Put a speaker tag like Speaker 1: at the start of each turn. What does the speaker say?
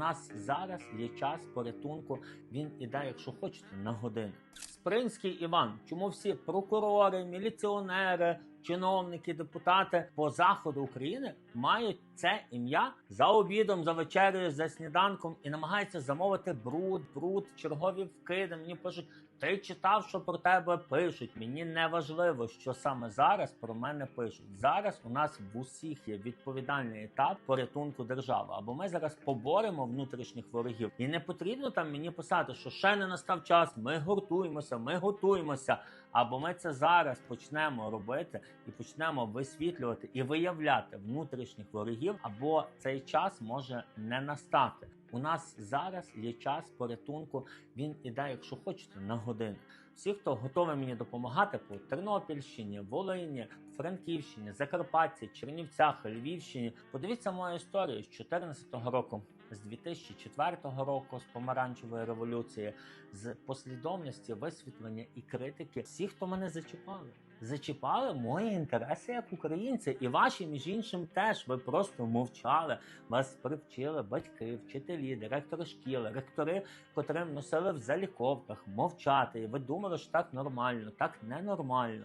Speaker 1: нас зараз є час порятунку. Він іде, якщо хочете, на годину. Спринський Іван, чому всі прокурори, міліціонери, чиновники, депутати по заходу України мають це ім'я за обідом, за вечерею, за сніданком і намагаються замовити бруд, бруд, чергові вкиди. Мені пишуть, ти читав, що про тебе пишуть. Мені не важливо, що саме зараз про мене пишуть. Зараз у нас в усіх є відповідальний етап порятунку держави. Або ми зараз поборемо внутрішніх ворогів, і не потрібно там мені писати, що ще не настав час. Ми гуртуємося, ми готуємося. Або ми це зараз почнемо робити і почнемо висвітлювати і виявляти внутрішніх ворогів, або цей час може не настати. У нас зараз є час порятунку. Він іде, якщо хочете, на годину. Всі, хто готовий мені допомагати по Тернопільщині, Волині, Франківщині, Закарпатті, Чернівцях, Львівщині, подивіться мою історію з 2014 року, з 2004 року, з помаранчевої революції, з послідовності висвітлення і критики. Всі, хто мене зачіпали, зачіпали мої інтереси як українці, і ваші між іншим теж. Ви просто мовчали. Вас привчили батьки, вчителі, директори шкіли, ректори, котрим носили в заліковках мовчати. Ви думали, що так нормально, так ненормально.